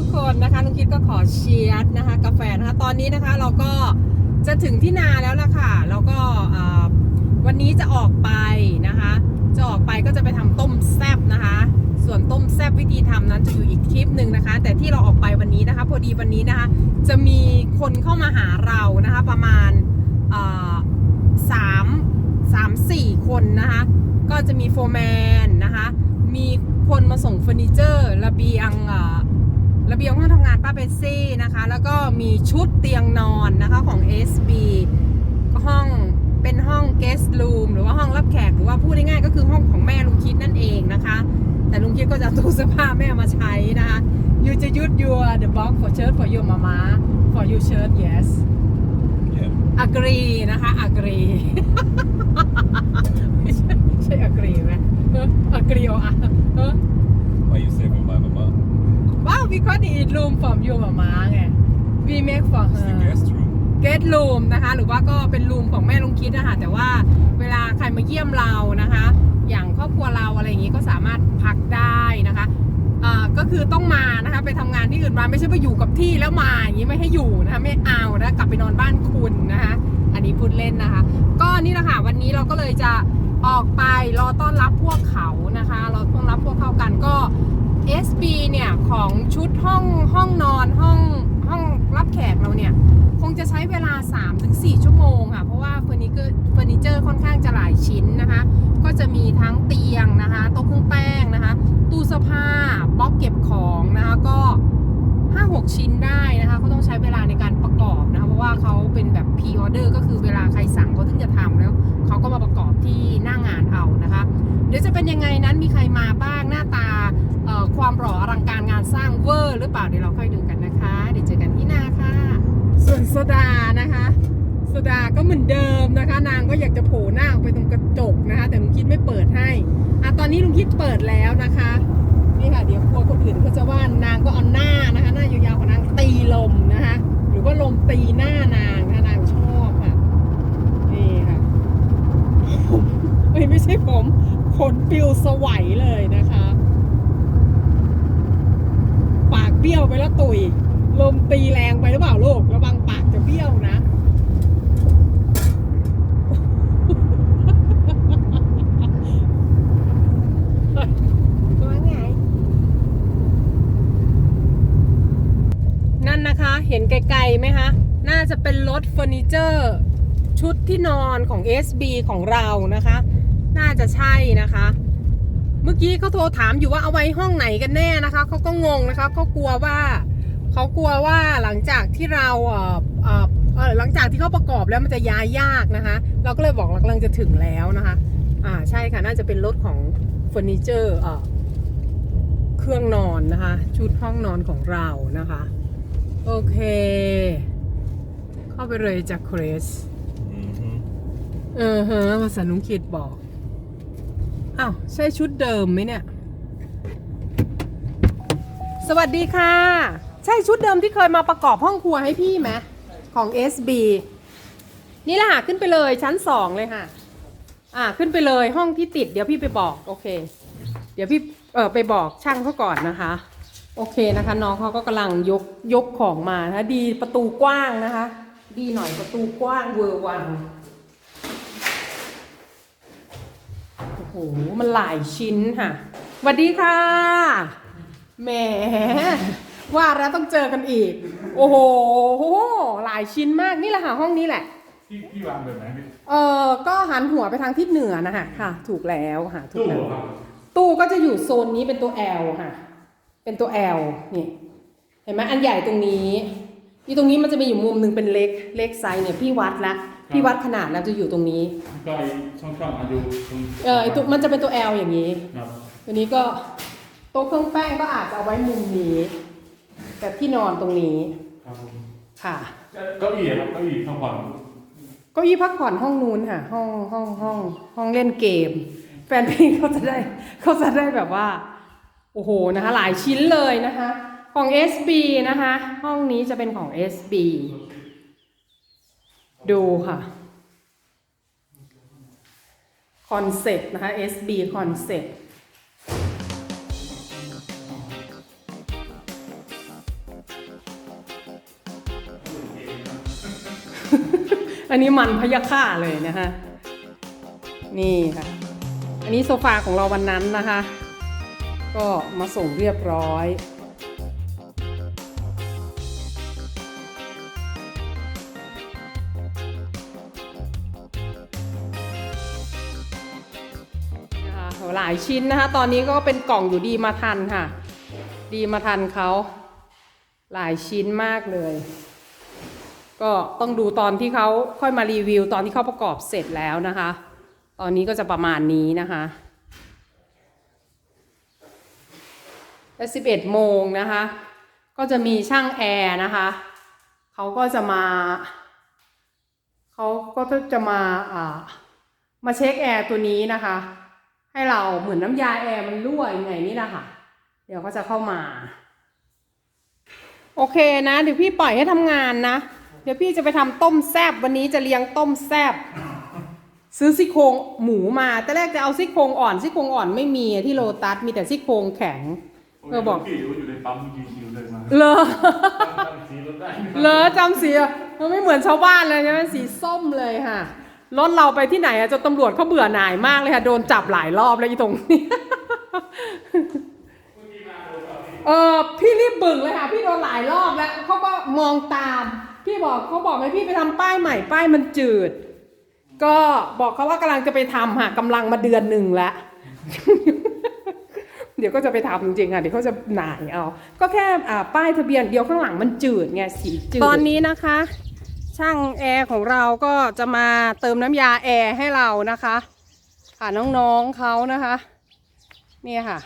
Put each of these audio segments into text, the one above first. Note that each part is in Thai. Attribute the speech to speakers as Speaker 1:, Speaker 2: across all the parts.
Speaker 1: ทุกคนนะคะลุงคิดก็ขอเชียร์นะคะกาแฟนะคะตอนนี้นะคะเราก็จะถึงที่นาแล้วล่ะค่ะ แล้วก็วันนี้จะออกไปนะคะ จะออกไปก็จะไปทำต้มแซบนะคะ ส่วนต้มแซบวิธีทำนั้นจะอยู่อีกคลิปหนึ่งนะคะ แต่ที่เราออกไปวันนี้นะคะ พอดีวันนี้นะคะ จะมีคนเข้ามาหาเรานะคะ ประมาณสามสามสี่คนนะคะ ก็จะมีโฟร์แมนนะคะ มีคนมาส่งเฟอร์นิเจอร์ระเบียงอ่อ ระเบียงห้องทำงานป้าเบสซี่นะคะ แล้วก็มีชุดเตียงนอนนะคะของ SB ห้องเป็นห้อง guest room หรือว่าห้องรับแขก หรือว่าพูดง่ายๆก็คือห้องของแม่ลุงคิดนั่นเองนะคะ แต่ลุงคิดก็จะเอาตู้เสื้อผ้าแม่มาใช้นะคะ you จะยุด your the box for shirt for your mama for your shirt yes
Speaker 2: Yeah.
Speaker 1: agree นะคะ agree ไม่ใช่ใช่ agree ไหมเออ agree อะเออ
Speaker 2: Why you say for my mama?
Speaker 1: ว้าว because it room from your mama ไง we make for
Speaker 2: It's the
Speaker 1: her
Speaker 2: guest room.
Speaker 1: get room นะคะ หรือว่าก็เป็นรูมของแม่ลุงคิดนะคะแต่ว่าเวลาใครมาเยี่ยมเรานะคะ อย่างครอบครัวเราอะไรอย่างนี้ก็สามารถพักได้นะคะอ่าก็คือต้องมานะคะไปทำงานที่อื่นมาไม่ใช่ไปอยู่กับที่แล้วมาอย่างนี้ไม่ให้อยู่นะคะไม่เอานะกลับไปนอนบ้านคุณนะคะอันนี้พูดเล่นนะคะ ก็นี่แหละค่ะวันนี้เราก็เลยจะออกไปรอต้อนรับพวกเขานะคะรอต้อนรับพวกเขากันก็ SB เนี่ยของชุดห้องห้องนอนห้องห้องรับแขกเราเนี่ย คงจะใช้เวลา 3-4 ชั่วโมงค่ะ เพราะว่าเฟอร์นิเจอร์เฟอร์นิเจอร์ค่อนข้างจะหลายชิ้นนะคะ ก็จะมีทั้งเตียงนะคะโต๊ะเครื่องแป้งนะคะ ตู้เสื้อผ้าบล็อกเก็บของนะคะก็ 5-6 ชิ้นได้นะคะเขาต้องใช้เวลาในการประกอบนะคะเพราะว่าเขาเป็นแบบ p ีออเดอร์ก็คือเวลาใครสั่งเขาถึงจะทำแล้วเขาก็มาประกอบที่หน้างานเอานะคะเดี๋ยวจะเป็นยังไงนั้นมีใครมาบ้างหน้าตาความหล่ออลังการงานสร้างเวอร์หรือเปล่าเดี๋ยวเราค่อยดูกันนะคะ เดี๋ยวเจอกันที่หน้าค่ะ ส่วนโซดานะคะโซดาก็เหมือนเดิมนะคะ นางก็อยากจะโผล่หน้าออกไปตรงกระจกนะคะ แต่ลุงคิดไม่เปิดให้อะตอนนี้ลุงคิดเปิดแล้วนะคะ นี่ค่ะ เดี๋ยวกลัวคนอื่นเขาจะว่านางก็เอาหน้านะคะหน้ายาวๆของนางตีลมนะคะหรือว่าลมตีหน้านางนะคะนางชอบค่ะนี่ค่ะผมเอ้ยไม่ใช่ผมขนปิวสวัยเลยนะคะ ปากเบี้ยวไปแล้วตุยลมตีแรงไปหรือเปล่าลูกระวังปากจะเบี้ยวนะ ว่าไง นั่นนะคะ เห็นไกลๆไหมคะ น่าจะเป็นรถเฟอร์นิเจอร์ชุดที่นอนของ SB ของเรานะคะ น่าจะใช่นะคะ เมื่อกี้เขาโทรถามอยู่ว่าเอาไว้ห้องไหนกันแน่นะคะเขาก็งงนะคะเขากลัวว่าเขากลัวว่าหลังจากที่เราเอ่อเอ่อเอ่อหลังจากที่เขาประกอบแล้วมันจะย้ายยากนะคะ เราก็เลยบอกเรากำลังจะถึงแล้วนะคะ อ่าใช่ค่ะน่าจะเป็นรถของเฟอร์นิเจอร์เอ่อเครื่องนอนนะคะ ชุดห้องนอนของเรานะคะ โอเค เข้าไปเลยจากเครส
Speaker 2: Mm-hmm.
Speaker 1: เออฮะภาษานุงคิดบอก อ้าว ใช่ชุดเดิมไหมเนี่ย สวัสดีค่ะ ใช่ชุดเดิมที่เคยมาประกอบห้องครัวให้พี่ไหมของ SB นี่แหละค่ะขึ้นไปเลยชั้นสองเลยค่ะ อ่าขึ้นไปเลยห้องที่ติด เดี๋ยวพี่ไปบอก โอเค เดี๋ยวพี่เออไปบอกช่างเขาก่อนนะคะ โอเคนะคะน้องเขาก็กำลังยกยกของมานะคะดีประตูกว้างนะคะ ดีหน่อยประตูกว้างเวอร์วังโอ้โหมันหลายชิ้นค่ะสวัสดีค่ะแหมว่าแล้วต้องเจอกันอีก โอ้โหหลายชิ้นมากนี่แหละค่ะห้องนี้แหละ
Speaker 3: พี่พี่วางแบบไหนพี่
Speaker 1: เออก็หันหัวไปทางทิศเหนือนะคะค่ะ ถูกแล้วค่ะถูก
Speaker 3: ตู้
Speaker 1: แล้ว
Speaker 3: เหรอครับ
Speaker 1: ตู้ก็จะอยู่โซนนี้เป็นตัว L ค่ะ เป็นตัว L นี่เห็นไหมอันใหญ่ตรงนี้อีตรงนี้มันจะมีอยู่มุมหนึ่งเป็นเล็กเล็กไซส์เนี่ยพี่วัดละพี่วัดขนาดแล้วจะอยู่ตรงนี้
Speaker 3: ก็ไอ้ช่องช่องๆอายุตรง
Speaker 1: เออไอตัวมันจะเป็นตัว L อย่างนี้
Speaker 3: ครับ
Speaker 1: ตัวนี้ก็โต๊ะเครื่องแป้งก็อาจจะเอาไว้มุมนี้แต่ที่นอนตรงนี้
Speaker 3: ครับผม
Speaker 1: ค่ะ
Speaker 3: เก้าอี้อะครับเก้าอี้ข้างผ่อน
Speaker 1: เก็ยี่พักผ่อนห้องนู้นค่ะ ห้องห้องห้องห้องเล่นเกม แฟนเพลงเขาจะได้เขาจะได้แบบว่า โอ้โหนะคะหลายชิ้นเลยนะคะ ของ SB นะคะ ห้องนี้จะเป็นของ SB ดูค่ะคอนเซ็ปต์นะคะ SB คอนเซ็ปต์อันนี้มันพยาค่าเลยนะคะ นี่ค่ะ อันนี้โซฟาของเราวันนั้นนะคะ ก็มาส่งเรียบร้อยนะคะหลายชิ้นนะคะ ตอนนี้ก็เป็นกล่องอยู่ดีมาทันค่ะ ดีมาทันเขาหลายชิ้นมากเลย ก็ต้องดูตอนที่เขาค่อยมารีวิว ตอนที่เขาประกอบเสร็จแล้วนะคะ ตอนนี้ก็จะประมาณนี้นะคะ และ11โมงนะคะ ก็จะมีช่างแอร์นะคะเขาก็จะมาเขาก็จะมาอ่ามาเช็คแอร์ตัวนี้นะคะ ให้เราเหมือนน้ำยาแอร์มันรั่วยังไงนี่นะค่ะ เดี๋ยวก็จะเข้ามา โอเคนะ เดี๋ยวพี่ปล่อยให้ทำงานนะ เดี๋ยวพี่จะไปทำต้มแซบวันนี้จะเลี้ยงต้มแซบซื้อซี่โครงหมูมาแต่แรกจะเอาซี่โครงอ่อนซี่โครงอ่อนไม่มีที่โลตัสมีแต่ซี่โครงแข็ง เออบอก
Speaker 3: พี่อยู่ในปั๊มยิงคิวเลยมา
Speaker 1: เลอ
Speaker 3: ตั้งสีรถได้
Speaker 1: เลอจำสีอะมันไม่เหมือนชาวบ้านเลยใช่ไหมสีส้มเลยค่ะ รถเราไปที่ไหนอะจนตำรวจเขาเบื่อหน่ายมากเลยค่ะ โดนจับหลายรอบแล้วอีตรงนี้ เออพี่รีบบึ่งเลยค่ะ พี่โดนหลายรอบแล้วเขาก็มองตาม พี่บอกเขาบอกให้พี่ไปทำป้ายใหม่ป้ายมันจืด ก็บอกเขาว่ากำลังจะไปทำค่ะกำลังมาเดือนหนึ่งแล้ว เดี๋ยวก็จะไปทำจริงๆค่ะเดี๋ยวเขาจะหน่ายเอา ก็แค่อ่าป้ายทะเบียนเดียวข้างหลังมันจืดไงสีจืดตอนนี้นะคะ ช่างแอร์ของเราก็จะมาเติมน้ำยาแอร์ให้เรานะคะค่ะน้องๆเขานะคะนี่ค่ะ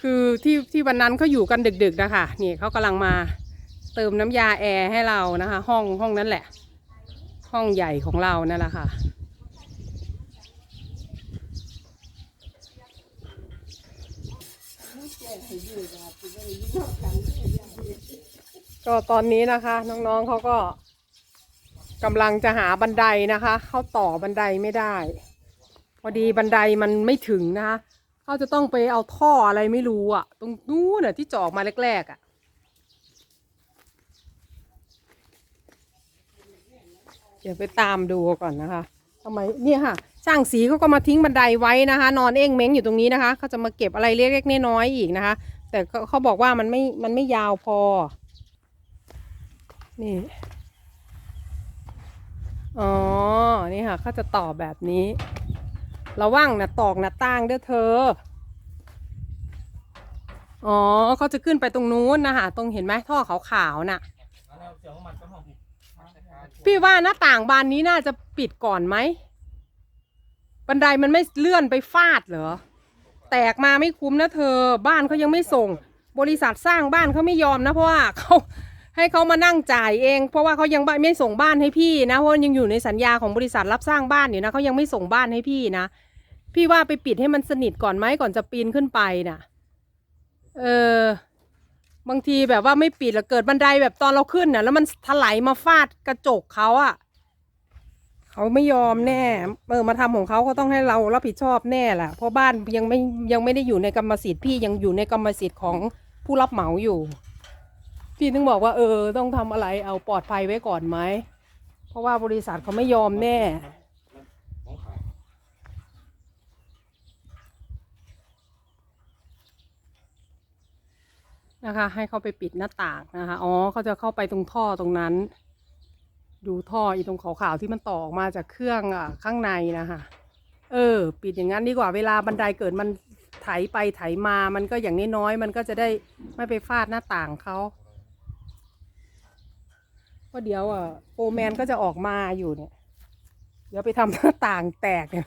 Speaker 1: คือที่ที่วันนั้นเขาอยู่กันดึก ๆนะคะนี่เขากำลังมาเติมน้ำยาแอร์ให้เรานะคะ ห้องห้องนั้นแหละ ห้องใหญ่ของเรานั่นแหละค่ะ ก็ตอนนี้นะคะ น้องๆเขาก็กำลังจะหาบันไดนะคะเขาต่อบันไดไม่ได้ พอดีบันไดมันไม่ถึงนะคะเขาจะต้องไปเอาท่ออะไรไม่รู้อะตรงนู้นน่ะที่จออกมาแรกๆอะเดี๋ยวไปตามดูก่อนนะคะทำไมเนี่ยค่ะ ช่างสีเขาก็มาทิ้งบันไดไว้นะคะ นอนเอ้งเม้งอยู่ตรงนี้นะคะเขาจะมาเก็บอะไรเล็กๆน้อยๆอีกนะคะ แต่เขาเขาบอกว่ามันไม่มันไม่ยาวพอ นี่อ๋อ นี่ค่ะเขาจะต่อแบบนี้ ระวังนะตอกน้าต่างเด้อเธอ อ๋อเขาจะขึ้นไปตรงนู้นนะคะตรงเห็นไหมท่อขาวๆน่ะ พี่ว่าหน้าต่างบานนี้น่าจะปิดก่อนไหม บันไดมันไม่เลื่อนไปฟาดเหรอ แตกมาไม่คุ้มนะเธอ บ้านเขายังไม่ส่ง บริษัทสร้างบ้านเขาไม่ยอมนะเพราะว่าเขาให้เขามานั่งจ่ายเอง เพราะว่าเขายังไม่ส่งบ้านให้พี่นะเพราะยังอยู่ในสัญญาของบริษัทรับสร้างบ้านอยู่นะเขายังไม่ส่งบ้านให้พี่นะพี่ว่าไปปิดให้มันสนิทก่อนไหมก่อนจะปีนขึ้นไปน่ะ เออบางทีแบบว่าไม่ปิดแล้วเกิดบันไดแบบตอนเราขึ้นน่ะ แล้วมันถลายมาฟาดกระจกเขาอะ เขาไม่ยอมแน่ เออมาทำของเขาก็ต้องให้เรารับผิดชอบแน่แหละเพราะบ้านยังไม่ยังไม่ได้อยู่ในกรรมสิทธิ์พี่ยังอยู่ในกรรมสิทธิ์ของผู้รับเหมาอยู่ พี่ถึงบอกว่าเออ ต้องทำอะไรเอาปลอดภัยไว้ก่อนไหมเพราะว่าบริษัทเขาไม่ยอมแน่นะคะ ให้เขาไปปิดหน้าต่างนะคะ อ๋อเขาจะเข้าไปตรงท่อตรงนั้น ดูท่ออีตรงขาวๆที่มันต่อออกมาจากเครื่องอะข้างในนะคะเออ ปิดอย่างนั้นดีกว่าเวลาบันไดเกิดมันไถไปไถมามันก็อย่างน้อยๆมันก็จะได้ไม่ไปฟาดหน้าต่างเขาเพราะเดี๋ยวอะโฟแมนก็จะออกมาอยู่เนี่ย เดี๋ยวไปทำหน้าต่างแตกเนี่ย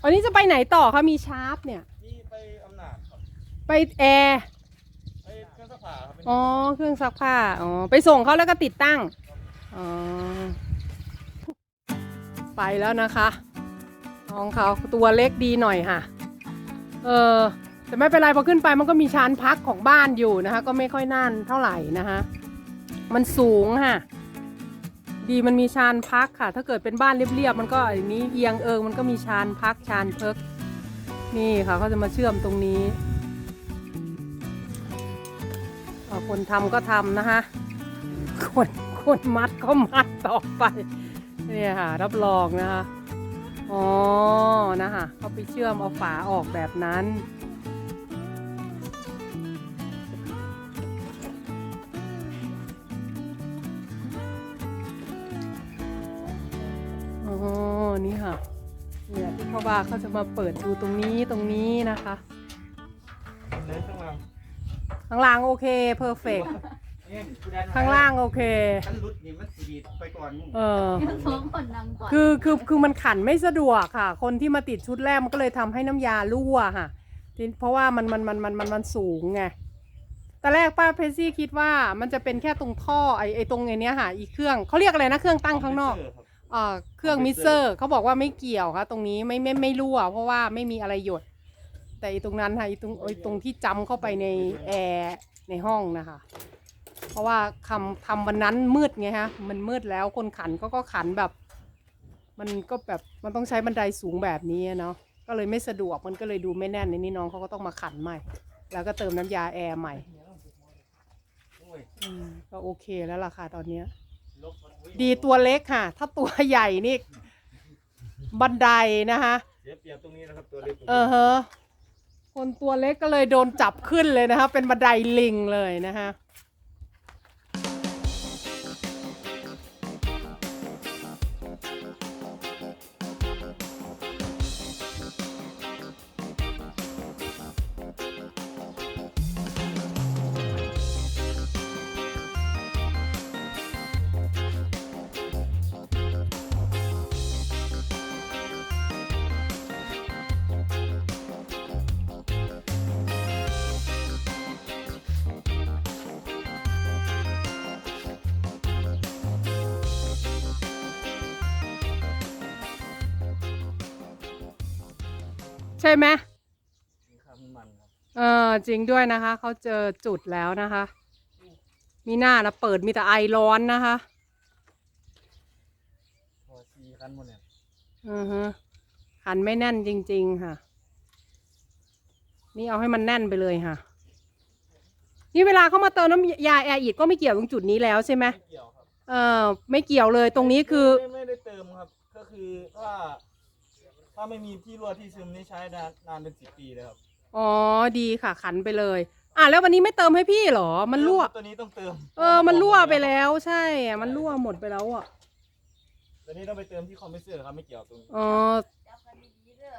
Speaker 1: วั นนี้จะไปไหนต่อคะมีชาร์ปเนี่ย
Speaker 4: นี่ไปอำนาจครับ
Speaker 1: ไปแอร์
Speaker 4: ไปเครื่องซักผ้าครับเป็น
Speaker 1: อ๋อเครื่องซักผ้าอ๋อไปส่งเขาแล้วก็ติดตั้งอ๋อไปแล้วนะคะน้องเขาตัวเล็กดีหน่อยค่ะ เออแต่ไม่เป็นไรพอขึ้นไปมันก็มีชานพักของบ้านอยู่นะคะ ก็ไม่ค่อยนั่นเท่าไหร่นะคะ มันสูงค่ะ ดีมันมีชานพักค่ะ ถ้าเกิดเป็นบ้านเรียบๆมันก็อันนี้เอียงเอิงมันก็มีชานพักชานเพิกนี่ค่ะเขาจะมาเชื่อมตรงนี้คนทำก็ทำนะคะคนคนมัดก็มัดต่อไปเนี่ยค่ะ รับรองนะคะอ๋อนะคะเขาไปเชื่อมเอาฝาออกแบบนั้น เนี่ยที่เขาว่าเขาจะมาเปิดดูตรงนี้ตรงนี้นะคะ
Speaker 4: เลยข้างล่าง
Speaker 1: ข้างล่างโอเคเพอร์เฟก
Speaker 4: เนี่ยผู้ใด
Speaker 1: ข้างล่างโอเค
Speaker 4: ขั้นรุดนี่มันสีดีดไปก่อนมึง
Speaker 1: เออ
Speaker 5: สองคนนั่งก่อน
Speaker 1: คือคือคือมันขันไม่สะดวกค่ะ คนที่มาติดชุดแรกมันก็เลยทำให้น้ำยารั่วค่ะทีเพราะว่ามันมันมันมันมันมันสูงไงแต่แรกป้าเพซซี่คิดว่ามันจะเป็นแค่ตรงท่อไอไอตรงไอเนี้ยค่ะ อีเครื่องเขาเรียกอะไรนะเครื่องตั้งข้างนอก
Speaker 4: ครับ
Speaker 1: เอ่อเครื่องมิเซอร์เขาบอกว่าไม่เกี่ยวค่ะตรงนี้ไม่ไม่ไม่รั่วเพราะว่าไม่มีอะไรหยด แต่อีตรงนั้นค่ะอีตรงไอตรงที่จำเข้าไปในแอร์ในห้องนะคะ เพราะว่าคำทำวันนั้นมืดไงฮะมันมืดแล้วคนขันก็ก็ขันแบบ มันก็แบบมันต้องใช้บันไดสูงแบบนี้อะเนาะก็เลยไม่สะดวกมันก็เลยดูไม่แน่นในนี้น้องเขาก็ต้องมาขันใหม่ แล้วก็เติมน้ำยาแอร์ใหม่
Speaker 4: โอ้ย
Speaker 1: อืมก็โอเคแล้วล่ะค่ะตอนเนี้ย
Speaker 4: ลบมันอุ๊ย
Speaker 1: ดีตัวเล็กค่ะ ถ้าตัวใหญ่นี่ บันไดนะคะ
Speaker 4: เสียเปรียบตรงนี้นะครับตัวเล็ก
Speaker 1: เออฮะคนตัวเล็กก็เลยโดนจับขึ้นเลยนะคะ เป็นบันไดลิงเลยนะคะ ใช่ไหม
Speaker 4: ครับมันครับ
Speaker 1: เออจริงด้วยนะคะเขาเจอจุดแล้วนะคะ มีหน้านะเปิดมีแต่ไอร้อนนะคะ
Speaker 4: พอซีคันหมดเนี่ย
Speaker 1: อือฮะขันไม่แน่นจริง ๆ ค่ะ นี่เอาให้มันแน่นไปเลยค่ะ นี่เวลาเขามาเติมน้ำยาแอร์อีดก็ไม่เกี่ยวตรงจุดนี้แล้วใช่ไหม
Speaker 4: ไม่เกี่ยวครับ
Speaker 1: เออไม่เกี่ยวเลยตรงนี้คือ
Speaker 4: ไม่ไม่ได้เติมครับ ก็คือถ้า ถ้าไม่มีที่รั่วที่ซึมนี่ใช้นานนานเป็นสิบปีเลยครับ
Speaker 1: อ๋อดีค่ะ ขันไปเลย อะแล้ววันนี้ไม่เติมให้พี่เหรอ มันรั่ว
Speaker 4: ตัวนี้ต้องเติม
Speaker 1: เออ มันรั่วไปแล้วใช่อะมันรั่วหมดไปแล้วอะ
Speaker 4: ตัวนี้ต้องไปเติมที่คอมเพรสเซอร์ครับไม่เกี่ยวตรงนี้
Speaker 1: อ๋อ
Speaker 5: จับกันดีๆเด้อ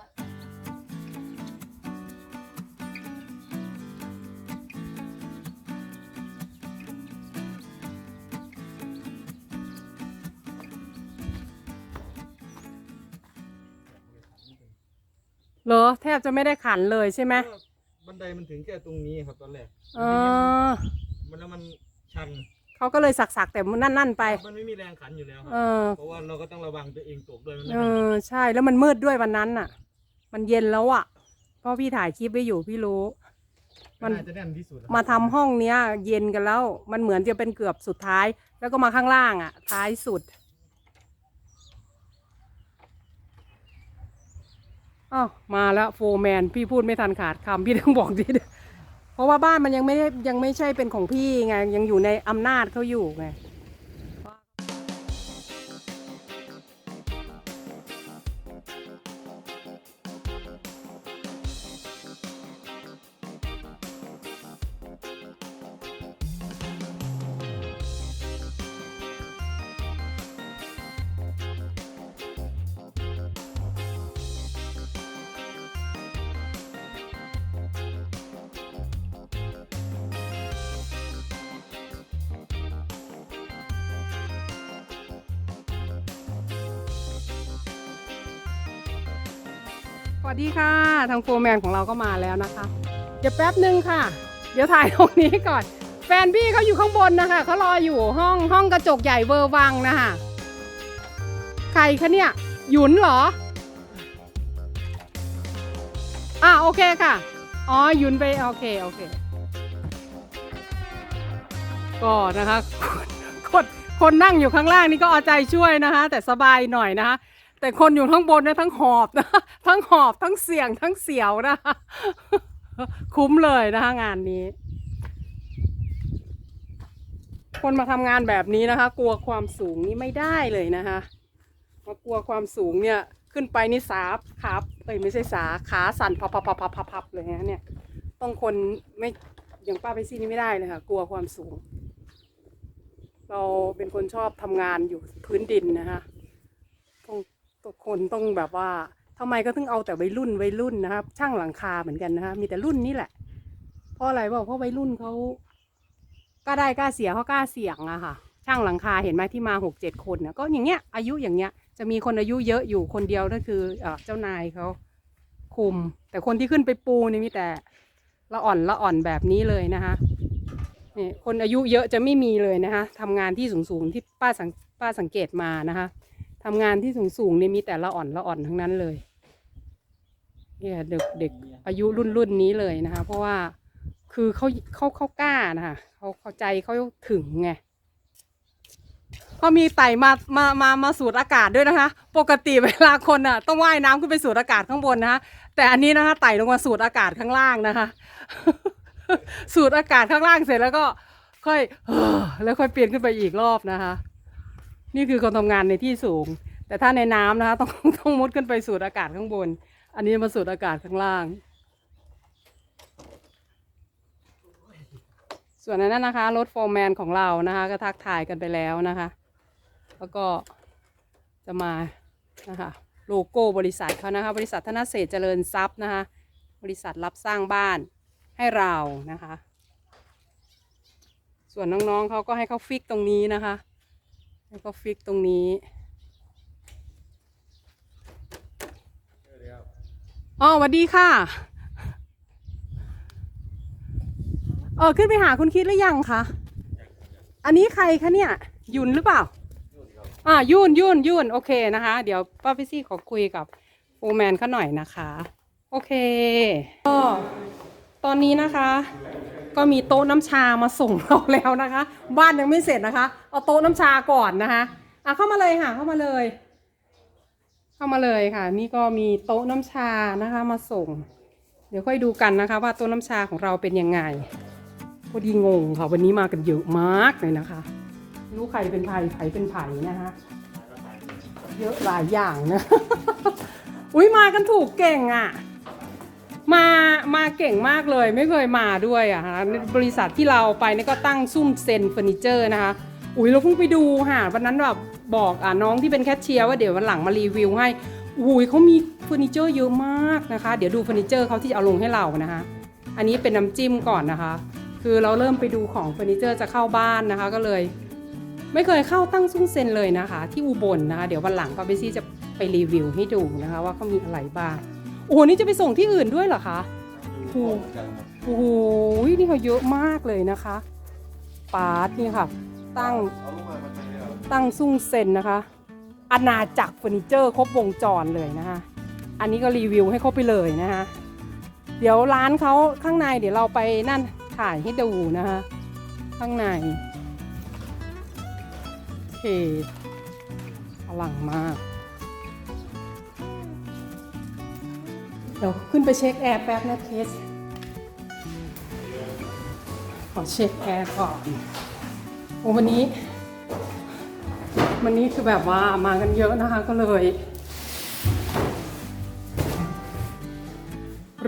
Speaker 1: เหรอแทบจะไม่ได้ขันเลยใช่ไหม
Speaker 4: ก็บันไดมันถึงแค่ตรงนี้ครับตอนแรก
Speaker 1: เออ
Speaker 4: มันแล้วมันชัน
Speaker 1: เขาก็เลยสักๆแต่มันนั่นๆไป
Speaker 4: มันไม่มีแรงขันอยู่แล้วครั
Speaker 1: เออ
Speaker 4: เพราะว่าเราก็ต้องระวังตัวเองตกด้วยมัน
Speaker 1: เออใช่แล้วมันมืดด้วยวันนั้นน่ะ มันเย็นแล้วอะเพราะพี่ถ่ายคลิปไว้อยู่พี่รู้ มั
Speaker 4: มันนน่าจะแน่นที่สุดแล้ว
Speaker 1: มาทำห้องเนี้ย เย็นกันแล้ว มันเหมือนจะเป็นเกือบสุดท้าย แล้วก็มาข้างล่างอะ ท้ายสุด อ้าวมาแล้วโฟร์แมนพี่พูดไม่ทันขาดคำพี่ต้องบอกทีเดียวเพราะว่าบ้านมันยังไม่ได้ยังไม่ใช่เป็นของพี่ไงยังอยู่ในอำนาจเขาอยู่ไง สวัสดีค่ะ ทางโฟร์แมนของเราก็มาแล้วนะคะ เดี๋ยวแป๊บหนึ่งค่ะ เดี๋ยวถ่ายตรงนี้ก่อน แฟนพี่เขาอยู่ข้างบนนะคะเขารออยู่ห้องห้องกระจกใหญ่เวอร์วังนะคะใครคะเนี่ย หยุนเหรออ่าโอเคค่ะ อ๋อหยุนไปโอเคโอเค ก็นะคะคนคนนั่งอยู่ข้างล่างนี่ก็เอาใจช่วยนะคะ แต่สบายหน่อยนะคะ แต่คนอยู่ข้างบนเนี่ยทั้งหอบนะทั้งหอบทั้งเสี่ยงทั้งเสียวนะคุ้มเลยนะคะงานนี้ คนมาทำงานแบบนี้นะคะ กลัวความสูงนี่ไม่ได้เลยนะคะมากลัวความสูงเนี่ย ขึ้นไปนี่สาขาเอ้ยไม่ใช่สาขาสั่นพับพับพับพับพับเลยนะเนี่ย ต้องคนไม่อย่างป้าไปซี่นี่ไม่ได้เลยค่ะ กลัวความสูง เราเป็นคนชอบทำงานอยู่พื้นดินนะคะ ทุกคนต้องแบบว่าทำไมก็ต้องเอาแต่วัยรุ่นวัยรุ่นนะครับ ช่างหลังคาเหมือนกันนะคะมีแต่รุ่นนี่แหละ เพราะอะไรบอกเพราะวัยรุ่นเขากล้าได้กล้าเสียเขากล้าเสี่ยงอะค่ะ ช่างหลังคาเห็นไหมที่มาหกเจ็ดคนเนี่ยก็อย่างเงี้ยอายุอย่างเงี้ยจะมีคนอายุเยอะอยู่คนเดียวนั่นคือเออเจ้านายเขาคุม แต่คนที่ขึ้นไปปูนี่มีแต่ละอ่อนละอ่อนแบบนี้เลยนะคะนี่คนอายุเยอะจะไม่มีเลยนะคะทำงานที่สูงๆที่ป้าสังป้าสังเกตมานะคะ ทำงานที่สูงๆนี่มีแต่ละอ่อนละอ่อนทั้งนั้นเลยเนี่ยเด็กเด็กอายุรุ่นรุ่นนี้เลยนะคะ เพราะว่าคือเขาเขาเขากล้านะคะเขาเข้าใจเขาถึงไงก็มีไต่มามามามาสูดอากาศด้วยนะคะ ปกติเวลาคนอะต้องว่ายน้ำขึ้นไปสูดอากาศข้างบนนะคะแต่อันนี้นะคะไต่ลงมาสูดอากาศข้างล่างนะคะ สูดอากาศข้างล่างเสร็จแล้วก็ค่อยแล้วค่อยเปลี่ยนขึ้นไปอีกรอบนะคะ นี่คือคนทำงานในที่สูง แต่ถ้าในน้ำนะคะต้องต้องมุดขึ้นไปสูดอากาศข้างบน อันนี้มาสูดอากาศข้างล่าง ส่วนนั้นนะคะ รถโฟร์แมนของเรานะคะ ก็ทักทายกันไปแล้วนะคะ แล้วก็จะมานะคะโลโก้บริษัทเขานะคะ บริษัทธนเศษเจริญทรัพย์นะคะ บริษัทรับสร้างบ้านให้เรานะคะ ส่วนน้องๆเขาก็ให้เขาฟิกตรงนี้นะคะ ให้เขาฟิกตรงนี้อ๋อสวัสดีค่ะ เออขึ้นไปหาคุณคิดหรือยังคะ อันนี้ใครคะเนี่ย ยุนหรือเปล่า อ่ายุ่นยุ่นยุ่นโอเคนะคะ เดี๋ยวป้าพิซี่ขอคุยกับโฟร์แมนเขาหน่อยนะคะ โอเคก็ตอนนี้นะคะ ก็มีโต๊ะน้ำชามาส่งเราแล้วนะคะ บ้านยังไม่เสร็จนะคะ เอาโต๊ะน้ำชาก่อนนะคะอะเข้ามาเลยค่ะ เข้ามาเลย เข้ามาเลยค่ะ นี่ก็มีโต๊ะน้ำชานะคะ มาส่ง เดี๋ยวค่อยดูกันนะคะ ว่าโต๊ะน้ำชาของเราเป็นยังไงพอดีงงค่ะวันนี้มากันเยอะมากเลยนะคะรู้ใครเป็นไผ่ไผ่เป็นไผ่นะคะเยอะหลายอย่างนะ อุ้ยมากันถูกเก่งอะ่ะ มามาเก่งมากเลยไม่เคยมาด้วยอะ่ะบริษัทที่เราไปนี่ก็ตั้งซุ่มเซนเฟอร์นิเจอร์นะคะอุ้ยเราเพิ่งไปดูค่ะวันนั้นแบบบอกอะน้องที่เป็นแคชเชียร์ว่าเดี๋ยววันหลังมารีวิวให้อุ้ยเขามีเฟอร์นิเจอร์เยอะมากนะคะ เดี๋ยวดูเฟอร์นิเจอร์เขาที่จะเอาลงให้เรานะคะ อันนี้เป็นน้ำจิ้มก่อนนะคะ คือเราเริ่มไปดูของเฟอร์นิเจอร์จะเข้าบ้านนะคะก็เลย ไม่เคยเข้าตั้งซุ้งเซนเลยนะคะ ที่อุบลนะคะ เดี๋ยววันหลังป้าเบซี่จะไปรีวิวให้ดูนะคะ ว่าเขามีอะไรบ้าง โอ้โหนี่จะไปส่งที่อื่นด้วยเหรอคะโอ้โหโอ้โหนี่เขาเยอะมากเลยนะคะปาร์ตนี่ค่ะ ตั้งตั้งซุ้งเซนนะคะอาณาจักรเฟอร์นิเจอร์ครบวงจรเลยนะคะ อันนี้ก็รีวิวให้เขาไปเลยนะคะ เดี๋ยวร้านเขาข้างในเดี๋ยวเราไปนั่นถ่ายให้ดูนะคะ ข้างในโอเคอลังมาก ดี๋ยวขึ้นไปเช็คแอร์แป๊บนะเคสขอเช็คแอร์ก่อนโอ้วันนี้ วันนี้คือแบบว่ามากันเยอะนะคะก็เลย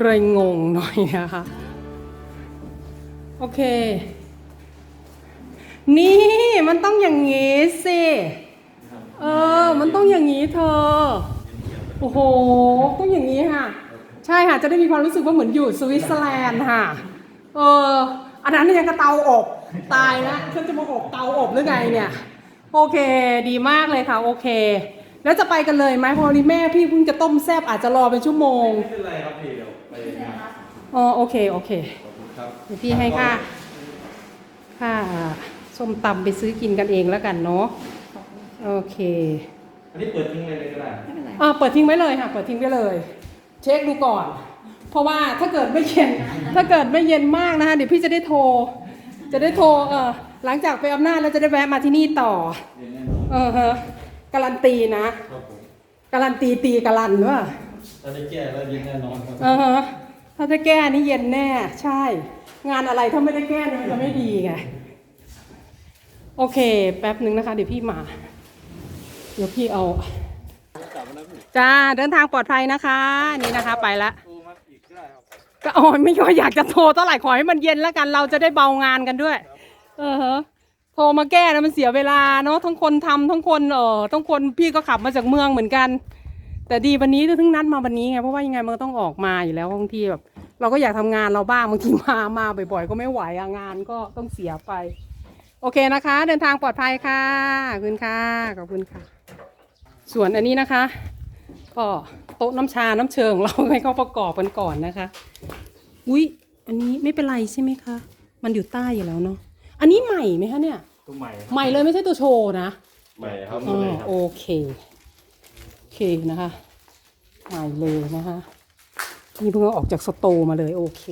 Speaker 1: เลยงงหน่อยนะคะ โอเค นี่มันต้องอย่างงี้สิ เออ มันต้องอย่างนี้เธอ โอ้โห ต้องอย่างนี้ค่ะ ใช่ค่ะ จะได้มีความรู้สึกว่าเหมือนอยู่สวิตเซอร์แลนด์ค่ะ เออ อันนั้นยังกระเตาอบ ตายแล้วฉันจะมาอบเตาอบหรือไงเนี่ย โอเค ดีมากเลยค่ะ โอเค แล้วจะไปกันเลยไหมเพราะวันนี้แม่พี่เพิ่งจะต้มแซบอาจจะรอเป็นชั่วโมง
Speaker 4: ไม่เป็นไรครับพี่เดี๋ยวไปงาน
Speaker 1: อ๋อ โอเค โอเค
Speaker 4: ครับ
Speaker 1: เดี๋ยวพี่ให้ค่าค่าส้มตำไปซื้อกินกันเองแล้วกันเนาะ โอเค
Speaker 4: อันนี้เปิดทิ้งเลยเลยก็ได้
Speaker 1: อ่าเปิดทิ้งไว้เลยค่ะ เปิดทิ้งไว้เลย เช็คดูก่อน เพราะว่าถ้าเกิดไม่เย็น ถ้าเกิดไม่เย็นมากนะคะเดี๋ยวพี่จะได้โทร จะได้โทรเออหลังจากไปอำนาจแล้วจะได้แวะมาที่นี่ต่อ
Speaker 4: เย็นแน่นอน
Speaker 1: เออฮะการันตีนะ
Speaker 4: ครับผม
Speaker 1: การันตีตีการันว่า
Speaker 4: ถ้าได้แก้แล้วเย็นแน่นอนครับ
Speaker 1: เออฮะถ้าจะแก้นี่เย็นแน่ ใช่ งานอะไรถ้าไม่ได้แก้เนี่ยมันจะไม่ดีไงโอเค แป๊บหนึ่งนะคะ เดี๋ยวพี่มา เดี๋ยวพี่เอา จ้าเดินทางปลอดภัยนะคะ นี่นะคะ ไปละ
Speaker 4: โทรมาอีกก็ได้ครับ
Speaker 1: ก็โอ้ยไม่ค่อยอยากจะโทรเท่าไหร่ขอให้มันเย็นแล้วกัน เราจะได้เบางานกันด้วย เออฮะโทรมาแก้นะมันเสียเวลาเนาะทั้งคนทำทั้งคนเออทั้งคนพี่ก็ขับมาจากเมืองเหมือนกัน แต่ดีวันนี้ถึงนัดมาวันนี้ไงเพราะว่ายังไงมันก็ต้องออกมาอยู่แล้วบางทีแบบเราก็อยากทำงานเราบ้างบางทีมามาบ่อยๆ ก็ไม่ไหวอะงานก็ต้องเสียไป โอเคนะคะ เดินทางปลอดภัยค่ะขอบคุณค่ะขอบคุณค่ะ ส่วนอันนี้นะคะ ก็โต๊ะน้ำชาน้ำเชิงเราให้เขาประกอบกันก่อนนะคะ อุ้ยอันนี้ไม่เป็นไรใช่ไหมคะ มันอยู่ใต้อยู่แล้วเนาะ อันนี้ใหม่ไหมคะเนี่ย
Speaker 3: ตัวใหม่
Speaker 1: ใหม่เลยไม่ใช่ตัวโชว์นะ
Speaker 2: ใหม่ครับ
Speaker 1: อ๋อโอเค โอเคนะคะ ใหม่เลยนะคะ นี่เพิ่งเอาออกจากสโตร์มาเลยโอเค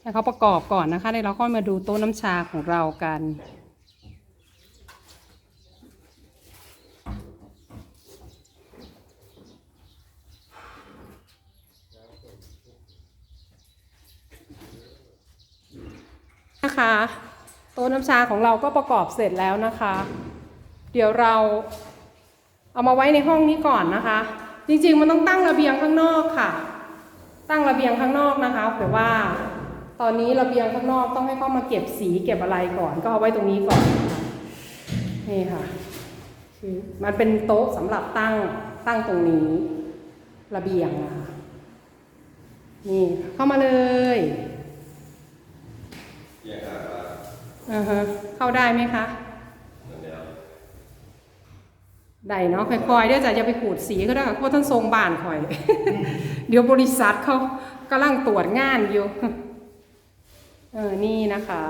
Speaker 1: ให้เขาประกอบก่อนนะคะเดี๋ยวเราค่อยมาดูโต๊ะน้ำชาของเรากันนะคะโต๊ะน้ำชาของเราก็ประกอบเสร็จแล้วนะคะ เดี๋ยวเราเอามาไว้ในห้องนี้ก่อนนะคะ จริงๆมันต้องตั้งระเบียงข้างนอกค่ะ ตั้งระเบียงข้างนอกนะคะแต่ว่า ตอนนี้ระเบียงข้างนอกต้องให้เข้ามาเก็บสีเก็บอะไรก่อน ก็เอาไว้ตรงนี้ก่อนนะคะนี่ค่ะคือมันเป็นโต๊ะสำหรับตั้งตั้งตรงนี้ ระเบียงนะคะนี่เข้ามาเลยอ่าฮะเข้าได้ไหมคะได้เนาะค่อยๆเดี๋ยวจะจะไปขูดสีก็ได้เพราะท่านทรงบ้านคอย เดี๋ยวบริษัทเขากำลังตรวจงานอยู่ เออ นี่นะคะ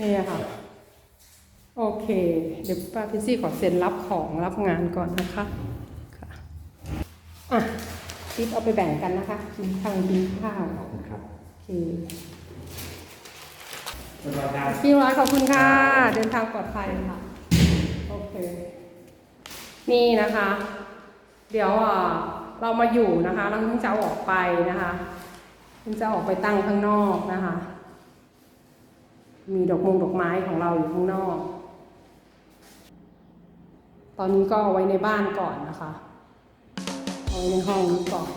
Speaker 1: นี่ค่ะ โอเค เดี๋ยวป้าพิซซี่ขอเซ็นรับของรับงานก่อนนะคะค่ะอะทิปเอาไปแบ่งกันนะคะกินข้าวกินข้าวโอเค พี่ร้อยขอบคุณค่ะ เดินทางปลอดภัยค่ะ โอเค นี่นะคะ เดี๋ยวอะเรามาอยู่นะคะเราเพิ่งจะเอาออกไปนะคะเพิ่งจะออกไปตั้งข้างนอกนะคะ มีดอกมงดอกไม้ของเราอยู่ข้างนอก ตอนนี้ก็เอาไว้ในบ้านก่อนนะคะ เอาไว้ในห้องนี้ก่อน